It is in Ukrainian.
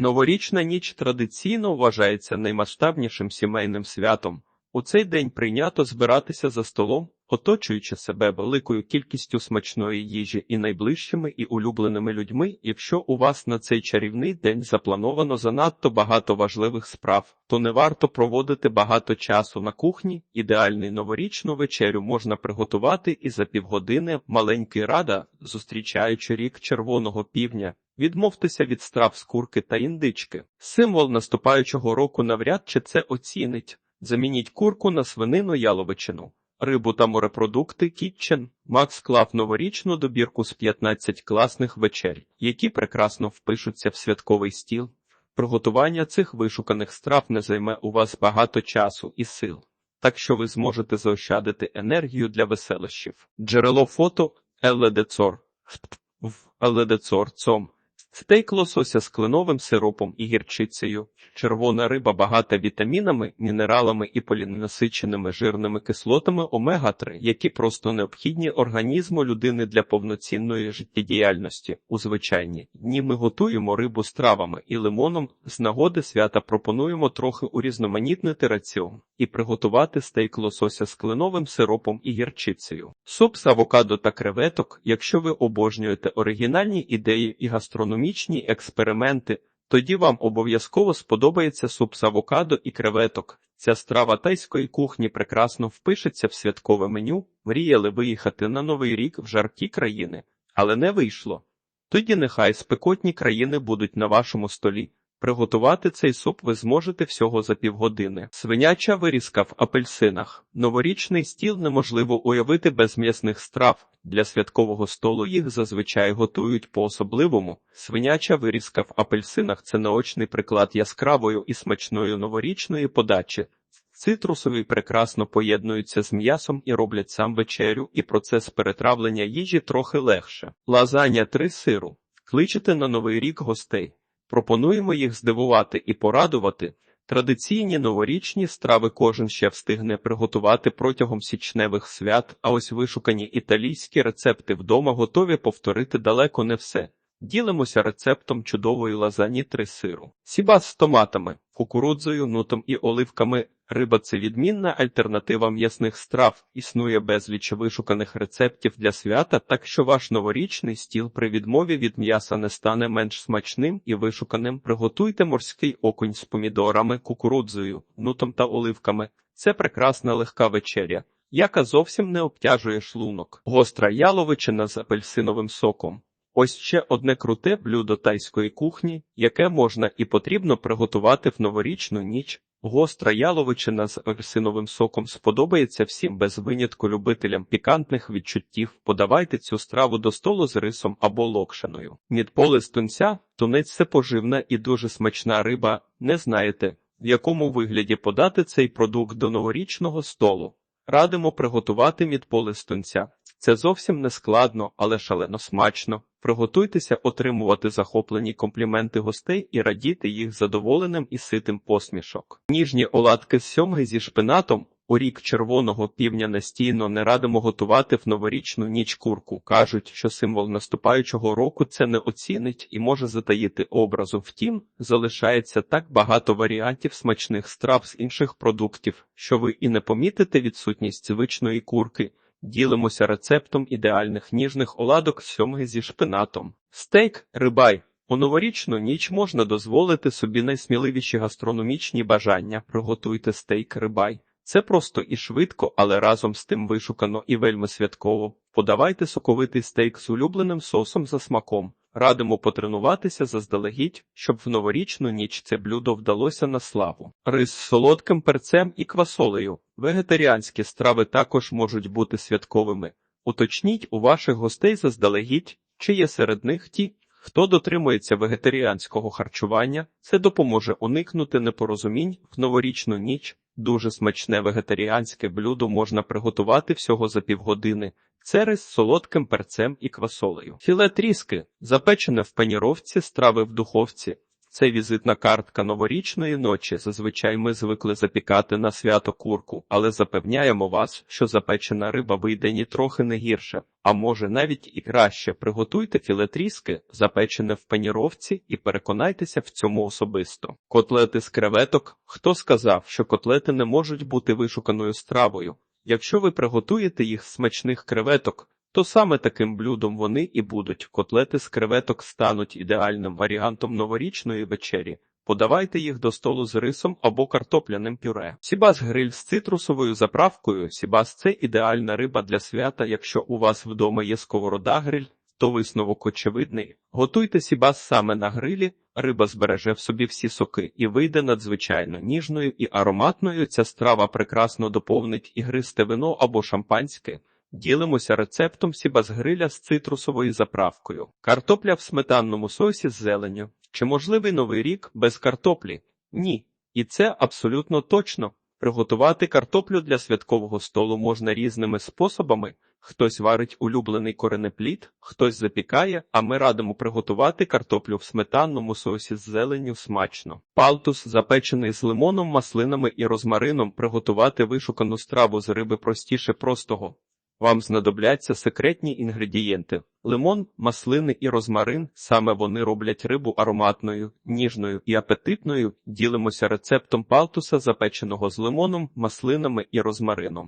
Новорічна ніч традиційно вважається наймасштабнішим сімейним святом. У цей день прийнято збиратися за столом, оточуючи себе великою кількістю смачної їжі і найближчими і улюбленими людьми. Якщо у вас на цей чарівний день заплановано занадто багато важливих справ, то не варто проводити багато часу на кухні. Ідеальний новорічну вечерю можна приготувати і за півгодини маленький рада, зустрічаючи рік червоного півня. Відмовтеся від страв з курки та індички. Символ наступаючого року навряд чи це оцінить. Замініть курку на свинину яловичину, рибу та морепродукти Кітчен. Макс клав новорічну добірку з 15 класних вечерь, які прекрасно впишуться в святковий стіл. Приготування цих вишуканих страв не займе у вас багато часу і сил, так що ви зможете заощадити енергію для веселощів. Джерело фото Еледецор в Еледецор цом. Стейк лосося з кленовим сиропом і гірчицею, червона риба багата вітамінами, мінералами і полінасиченими жирними кислотами омега-3, які просто необхідні організму людини для повноцінної життєдіяльності. У звичайні дні ми готуємо рибу з травами і лимоном. З нагоди свята пропонуємо трохи урізноманітнити раціон і приготувати стейк лосося з кленовим сиропом і гірчицею. Суп з авокадо та креветок, якщо ви обожнюєте оригінальні ідеї і гастрономічні експерименти, тоді вам обов'язково сподобається суп з авокадо і креветок. Ця страва тайської кухні прекрасно впишеться в святкове меню. Мріяли виїхати на новий рік в жаркі країни, але не вийшло. Тоді нехай спекотні країни будуть на вашому столі. Приготувати цей суп ви зможете всього за півгодини. Свиняча вирізка в апельсинах. Новорічний стіл неможливо уявити без м'ясних страв. Для святкового столу їх зазвичай готують по-особливому. Свиняча вирізка в апельсинах це наочний приклад яскравої і смачної новорічної подачі. Цитрусові прекрасно поєднуються з м'ясом і роблять сам вечерю, і процес перетравлення їжі трохи легше. Лазання три сиру. Кличете на новий рік гостей. Пропонуємо їх здивувати і порадувати. Традиційні новорічні страви кожен ще встигне приготувати протягом січневих свят, а ось вишукані італійські рецепти вдома готові повторити далеко не все. Ділимося рецептом чудової лазані три сиру. сіба з томатами, кукурудзою, нутом і оливками. Риба це відмінна альтернатива м'ясних страв. Існує безліч вишуканих рецептів для свята, так що ваш новорічний стіл при відмові від м'яса не стане менш смачним і вишуканим. Приготуйте морський окунь з помідорами, кукурудзою, нутом та оливками. Це прекрасна легка вечеря, яка зовсім не обтяжує шлунок. Гостра яловичина з апельсиновим соком. Ось ще одне круте блюдо тайської кухні, яке можна і потрібно приготувати в новорічну ніч. Гостра яловичина з апельсиновим соком сподобається всім без винятку любителям пікантних відчуттів. Подавайте цю страву до столу з рисом або локшиною. Мідполи з тунця, тунець це поживна і дуже смачна риба. Не знаєте, в якому вигляді подати цей продукт до новорічного столу. Радимо приготувати мідполи з тунця. Це зовсім не складно, але шалено смачно. Приготуйтеся отримувати захоплені компліменти гостей і радіти їх задоволеним і ситим посмішок. Ніжні оладки з сьомги зі шпинатом. У рік червоного півня настійно не радимо готувати в новорічну ніч курку. Кажуть, що символ наступаючого року це не оцінить і може затаїти образу. Втім, залишається так багато варіантів смачних страв з інших продуктів, що ви і не помітите відсутність звичної курки. Ділимося рецептом ідеальних ніжних оладок сьомги зі шпинатом. Стейк, рибай. У новорічну ніч можна дозволити собі найсміливіші гастрономічні бажання. Приготуйте стейк рибай. Це просто і швидко, але разом з тим вишукано і вельми святково. Подавайте соковитий стейк з улюбленим сосом за смаком. Радимо потренуватися заздалегідь, щоб в новорічну ніч це блюдо вдалося на славу. Рис з солодким перцем і квасолею. Вегетаріанські страви також можуть бути святковими. Уточніть у ваших гостей заздалегідь, чи є серед них ті, хто дотримується вегетаріанського харчування. Це допоможе уникнути непорозумінь в новорічну ніч. Дуже смачне вегетаріанське блюдо можна приготувати всього за півгодини. Це рис з солодким перцем і квасолею. Філе тріски, запечене в паніровці, страви в духовці. Це візитна картка новорічної ночі. Зазвичай ми звикли запікати на свято курку, але запевняємо вас, що запечена риба вийде ні трохи не гірше, а може навіть і краще. Приготуйте філе тріски, запечене в паніровці, і переконайтеся в цьому особисто. Котлети з креветок. Хто сказав, що котлети не можуть бути вишуканою стравою? Якщо ви приготуєте їх смачних креветок, то саме таким блюдом вони і будуть. Котлети з креветок стануть ідеальним варіантом новорічної вечері. Подавайте їх до столу з рисом або картопляним пюре. Сібас гриль з цитрусовою заправкою. Сібас це ідеальна риба для свята. Якщо у вас вдома є сковорода гриль, то висновок очевидний. Готуйте сібас саме на грилі, риба збереже в собі всі соки і вийде надзвичайно ніжною і ароматною. Ця страва прекрасно доповнить ігристе вино або шампанське. Ділимося рецептом сібас-гриля з цитрусовою заправкою. Картопля в сметанному соусі з зеленню. Чи можливий новий рік без картоплі? Ні. І це абсолютно точно. Приготувати картоплю для святкового столу можна різними способами. Хтось варить улюблений коренеплід, хтось запікає, а ми радимо приготувати картоплю в сметанному соусі з зеленню смачно. Палтус, запечений з лимоном, маслинами і розмарином, приготувати вишукану страву з риби простіше простого. Вам знадобляться секретні інгредієнти: лимон, маслини і розмарин. Саме вони роблять рибу ароматною, ніжною і апетитною. Ділимося рецептом палтуса, запеченого з лимоном, маслинами і розмарином.